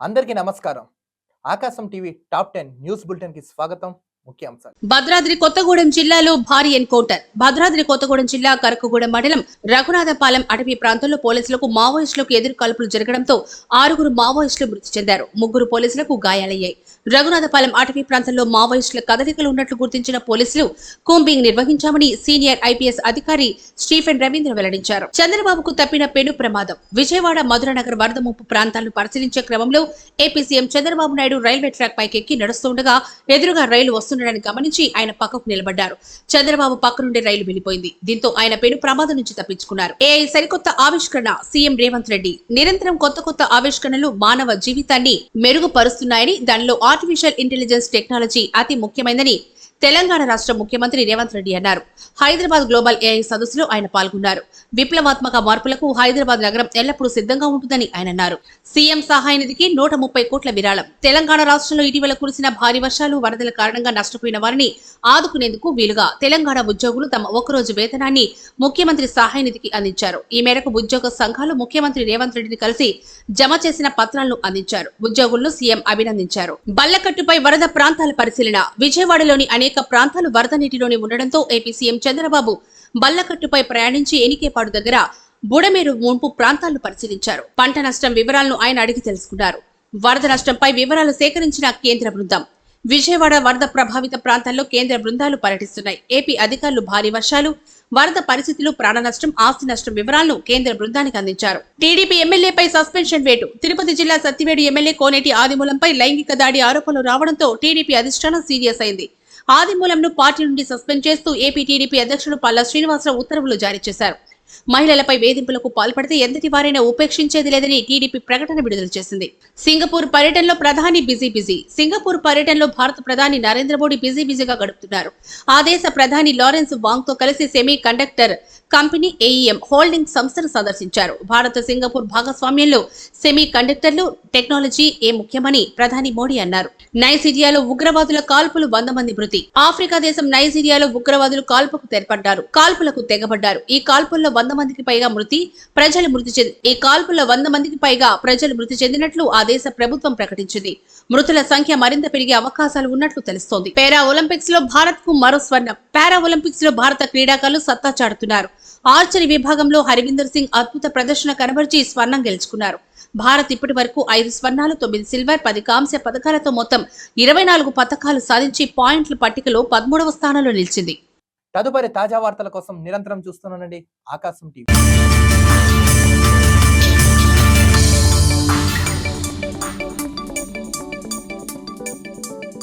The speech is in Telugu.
అందరికీ నమస్కారం. Aakaasam TV top ten news బులెటిన్కి స్వాగతం. భద్రాద్రి కొత్తగూడెం జిల్లాలో భారీ ఎన్కౌంటర్. భద్రాద్రి కొత్తగూడెం జిల్లా కరకుగూడెం మండలం రఘునాథపాలెం అటవీ ప్రాంతంలో పోలీసులకు మావోయిస్టులకు ఎదురు కాల్పులు జరగడంతో ఆరుగురు మావోయిస్టులు మృతి చెందారు. ముగ్గురు పోలీసులకు గాయాలయ్యాయి. రఘునాథపాలెం అటవీ ప్రాంతంలో మావోయిస్టుల కదలికలు ఉన్నట్లు గుర్తించిన పోలీసులు కూంబింగ్ నిర్వహించామని సీనియర్ ఐపీఎస్ అధికారి స్టీఫెన్ రవీంద్ర వెల్లడించారు. చంద్రబాబుకు తప్పిన పెను ప్రమాదం. విజయవాడ మధురనగర్ వరద ముప్పు ప్రాంతాలను పరిశీలించే క్రమంలో AP CM Chandrababu Naidu railway track పైకి ఎక్కి నడుస్తుండగా ఎదురుగా రైలు చేస్తుండడాన్ని గమనించి ఆయన పక్కకు నిలబడ్డారు. చంద్రబాబు పక్క నుండి రైలు వెళ్ళిపోయింది దీంతో ఆయన పెను ప్రమాదం నుంచి తప్పించుకున్నారు. ఏఐ సరికొత్త ఆవిష్కరణ సీఎం రేవంత్ రెడ్డి. నిరంతరం కొత్త కొత్త ఆవిష్కరణలు మానవ జీవితాన్ని మెరుగుపరుస్తున్నాయని దానిలో ఆర్టిఫిషియల్ ఇంటెలిజెన్స్ టెక్నాలజీ అతి ముఖ్యమైనదని తెలంగాణ రాష్ట్ర ముఖ్యమంత్రి రేవంత్ రెడ్డి అన్నారు. హైదరాబాద్ గ్లోబల్ ఏఐ సదస్సులో ఆయన పాల్గొన్నారు. విప్లవాత్మక మార్పులకు హైదరాబాద్ నగరం ఎల్లప్పుడూ సిద్ధంగా ఉంటుందని ఆయన అన్నారు. సీఎం సహాయ నిధికి నూట ముప్పై కోట్ల విరాళం. తెలంగాణ రాష్ట్రంలో ఇటీవల కురిసిన భారీ వర్షాలు వరదల కారణంగా నష్టపోయిన వారిని ఆదుకునేందుకు వీలుగా తెలంగాణ ఉద్యోగులు తమ ఒకరోజు వేతనాన్ని ముఖ్యమంత్రి సహాయ నిధికి అందించారు. ఈ మేరకు ఉద్యోగ సంఘాలు ముఖ్యమంత్రి రేవంత్ రెడ్డిని కలిసి జమ చేసిన పత్రాలను అందించారు. ఉద్యోగులను సీఎం అభినందించారు. బల్లకట్టుపై వరద ప్రాంతాల పరిశీలన విజయవాడలోని అనేక ప్రాంతాలు వరద నీటిలోనే ఉండడంతో ఏపీ సీఎం చంద్రబాబు బల్లకట్టుపై ప్రయాణించి ఎనికేపాడు దగ్గర బుడమేరు ముంపు ప్రాంతాలను పరిశీలించారు. పంట నష్టం వివరాలను ఆయన అడిగి తెలుసుకున్నారు. వరద నష్టంపై వివరాలు సేకరించిన కేంద్ర బృందం. విజయవాడ వరద ప్రభావిత ప్రాంతాల్లో కేంద్ర బృందాలు పర్యటిస్తున్నాయి. ఏపీ అధికారులు భారీ వర్షాలు వరద పరిస్థితులు ప్రాణ నష్టం ఆస్తి నష్టం వివరాలను కేంద్ర బృందానికి అందించారు. టీడీపీ ఎమ్మెల్యేపై సస్పెన్షన్ వేటు. తిరుపతి జిల్లా సత్తివేడు ఎమ్మెల్యే కోనేటి ఆదిమూలంపై లైంగిక దాడి ఆరోపణలు రావడంతో టీడీపీ అధిష్టానం సీరియస్ అయింది. ఆదిమూలంను పార్టీ నుండి సస్పెండ్ చేస్తూ ఏపీ టీడీపీ అధ్యక్షుడు పల్లా శ్రీనివాసరావు ఉత్తర్వులు జారీ చేశారు. మహిళలపై వేధింపులకు పాల్పడితే ఎంతటి వారైనా ఉపేక్షించేది లేదని టీడీపీ ప్రకటన విడుదల చేసింది. సింగపూర్ పర్యటనలో ప్రధాని బిజీ బిజీ. సింగపూర్ పర్యటనలో భారత ప్రధాని నరేంద్ర మోడీ బిజీ బిజీగా గడుపుతున్నారు. ఆ దేశ ప్రధాని లారెన్స్ వాంగ్తో కలిసి semiconductor company AEM holding సంస్థను సందర్శించారు. భారత సింగపూర్ భాగస్వామ్యంలో సెమీ కండక్టర్లు టెక్నాలజీ ఏ ముఖ్యమని ప్రధాని మోడీ అన్నారు. నైజీరియాలో ఉగ్రవాదుల కాల్పులు వంద మంది మృతి. ఆఫ్రికా దేశం నైజీరియాలో ఉగ్రవాదులు కాల్పుకు తెరపడ్డారు. కాల్పులకు తెగబడ్డారు. ఈ కాల్పుల్లో వంద మందికి పైగా మృతి ప్రజలు మృతి చెంది ఈ కాల్పుల్లో వంద మందికి పైగా ప్రజలు మృతి చెందినట్లు ఆ దేశ ప్రభుత్వం ప్రకటించింది. మృతుల సంఖ్య మరింత పెరిగే అవకాశాలు ఉన్నట్లు తెలుస్తోంది. పారా ఒలింపిక్స్లో భారత్కు మరో స్వర్ణం. పారా ఒలింపిక్స్లో భారత క్రీడాకారులు సత్తా చాటుతున్నారు. ఆర్చరీ విభాగంలో హరివిందర్ సింగ్ అద్భుత ప్రదర్శన కనబరిచి స్వర్ణం గెలుచుకున్నారు. భారత్ ఇప్పటి వరకు ఐదు స్వర్ణాలు తొమ్మిది సిల్వర్ పది కాంస్య పథకాలతో మొత్తం ఇరవై నాలుగు పథకాలు సాధించి పాయింట్ల పట్టికలో పదమూడవ స్థానంలో నిలిచింది. తదుపరి తాజా వార్తల కోసం నిరంతరం చూస్తున్నానండి ఆకాశం టీవీ.